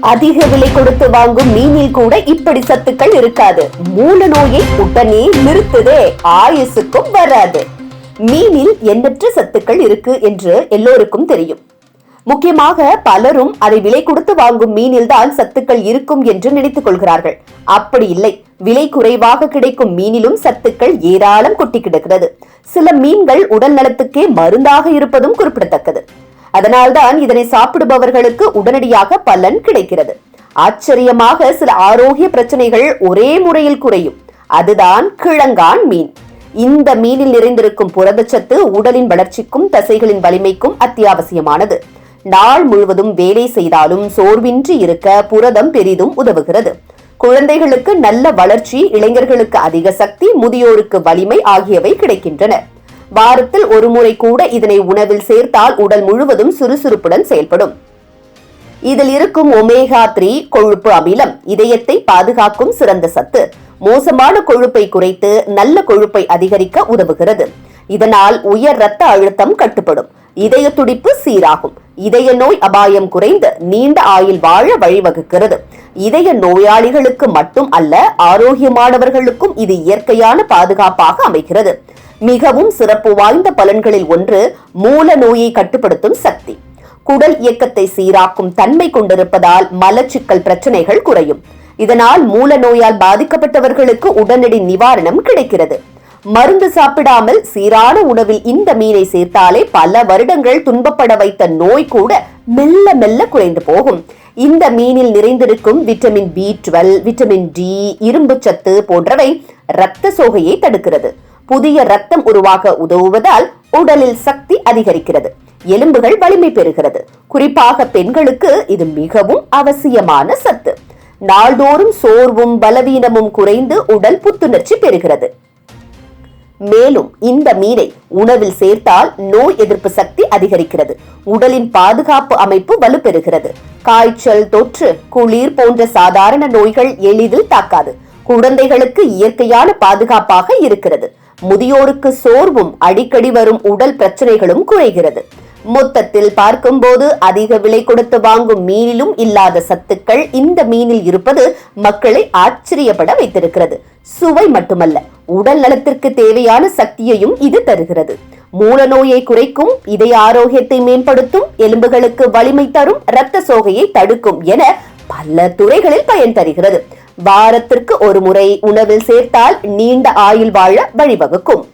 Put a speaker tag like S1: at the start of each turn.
S1: அதிக விலை கொடுத்து வாங்கும் மீனில் கூட இப்படி சத்துக்கள் இருக்காது. மூல நோயை உடனே நிறுத்துதே. ஆயுசுக்கும் வராது. மீனில் எண்ணற்ற சத்துக்கள் இருக்கு என்று எல்லோருக்கும் தெரியும். முக்கியமாக பலரும் அதை விலை கொடுத்து வாங்கும் மீனில் தான் சத்துக்கள் இருக்கும் என்று நினைத்துக் கொள்கிறார்கள். அப்படி இல்லை. விலை குறைவாக கிடைக்கும் மீனிலும் சத்துக்கள் ஏராளம் கொட்டி கிடக்கிறது. சில மீன்கள் உடல் நலத்துக்கே மருந்தாக இருப்பதும் குறிப்பிடத்தக்கது. அதனால்தான் இதனை சாப்பிடுபவர்களுக்கு உடனடியாக பலன் கிடைக்கிறது. ஆச்சரியமாக சில ஆரோக்கிய பிரச்சனைகள் ஒரே முறையில் குறையும். அதுதான் கிழங்கான் மீன். இந்த மீனில் நிறைந்திருக்கும் புரதச்சத்து உடலின் வளர்ச்சிக்கும் தசைகளின் வலிமைக்கும் அத்தியாவசியமானது. நாள் முழுவதும் வேலை செய்தாலும் சோர்வின்றி இருக்க புரதம் பெரிதும் உதவுகிறது. குழந்தைகளுக்கு நல்ல வளர்ச்சி இளைஞர்களுக்கு அதிக சக்தி முதியோருக்கு வலிமை ஆகியவை கிடைக்கின்றன. வாரத்தில் ஒரு முறை கூட இதனை உணவில் சேர்த்தால் உடல் முழுவதும் சுறுசுறுப்புடன் செயல்படும். இதில் இருக்கும் ஒமேகா த்ரீ கொழுப்பு அமிலம் இதயத்தை பாதுகாக்கும் சிறந்த சத்து. மோசமான கொழுப்பை குறைத்து நல்ல கொழுப்பை அதிகரிக்க உதவுகிறது. இதனால் உயர் ரத்த அழுத்தம் கட்டுப்படும். இதய துடிப்பு சீராகும். இதய நோய் அபாயம் குறைந்து நீண்ட ஆயுள் வாழ வழிவகுக்கிறது. இதய நோயாளிகளுக்கு மட்டும் அல்ல ஆரோக்கியமானவர்களுக்கும் இது இயற்கையான பாதுகாப்பாக அமைகிறது. மிகவும் சிறப்பு வாய்ந்த பலன்களில் ஒன்று மூல நோயை கட்டுப்படுத்தும் சக்தி. குடல் இயக்கத்தை சீராக்கும் தன்மை கொண்டிருப்பதால் மலச்சிக்கல் பிரச்சனைகள் குறையும். இதனால் மூல நோயால் பாதிக்கப்பட்டவர்களுக்கு உடனடி நிவாரணம் கிடைக்கிறது. மருந்து சாப்பிடாமல் சீரான உணவில் இந்த மீனை சேர்த்தாலே பல வருடங்கள் துன்பப்பட வைத்த நோய் கூட மெல்ல மெல்ல குறைந்து போகும். இந்த மீனில் நிறைந்திருக்கும் vitamin B twelve vitamin D இரும்பு சத்து போன்றவை இரத்த சோகையை தடுக்கிறது. புதிய ரத்தம் உருவாக உதவுவதால் உடலில் சக்தி அதிகரிக்கிறது எலும்புகள் வலிமை பெறுகிறது. குறிப்பாக பெண்களுக்கு இது மிகவும் அவசியமான சத்து. நாள்தோறும் சோர்வும் பலவீனமும் குறைந்து உடல் புத்துணர்ச்சி பெறுகிறது. மேலும் இந்த மீனை உணவில் சேர்த்தால் நோய் எதிர்ப்பு சக்தி அதிகரிக்கிறது. உடலின் பாதுகாப்பு அமைப்பு வலுப்பெறுகிறது. காய்ச்சல் தொற்று குளிர் போன்ற சாதாரண நோய்கள் எளிதில் தாக்காது. குழந்தைகளுக்கு இயற்கையான பாதுகாப்பாக இருக்கிறது. முதியோருக்கு சோர்வும் அடிக்கடி வரும் உடல் பிரச்சனைகளும் குறைகிறது. மொத்தத்தில் பார்க்கும்போது அதிக விலை கொடுத்து வாங்கும் மீனிலும் இல்லாத சத்துக்கள் இந்த மீனில் இருப்பது மக்களை ஆச்சரியப்பட வைத்திருக்கிறது. சுவை மட்டுமல்ல உடல் நலத்திற்கு தேவையான சக்தியையும் இது தருகிறது. மூல நோயை குறைக்கும் இதய ஆரோக்கியத்தை மேம்படுத்தும் எலும்புகளுக்கு வலிமை தரும் இரத்த சோகையை தடுக்கும் என பல துறைகளில் பயன் தருகிறது. வாரத்திற்கு ஒரு முறை உணவில் சேர்த்தால் நீண்ட ஆயுள் வாழ வழிவகுக்கும்.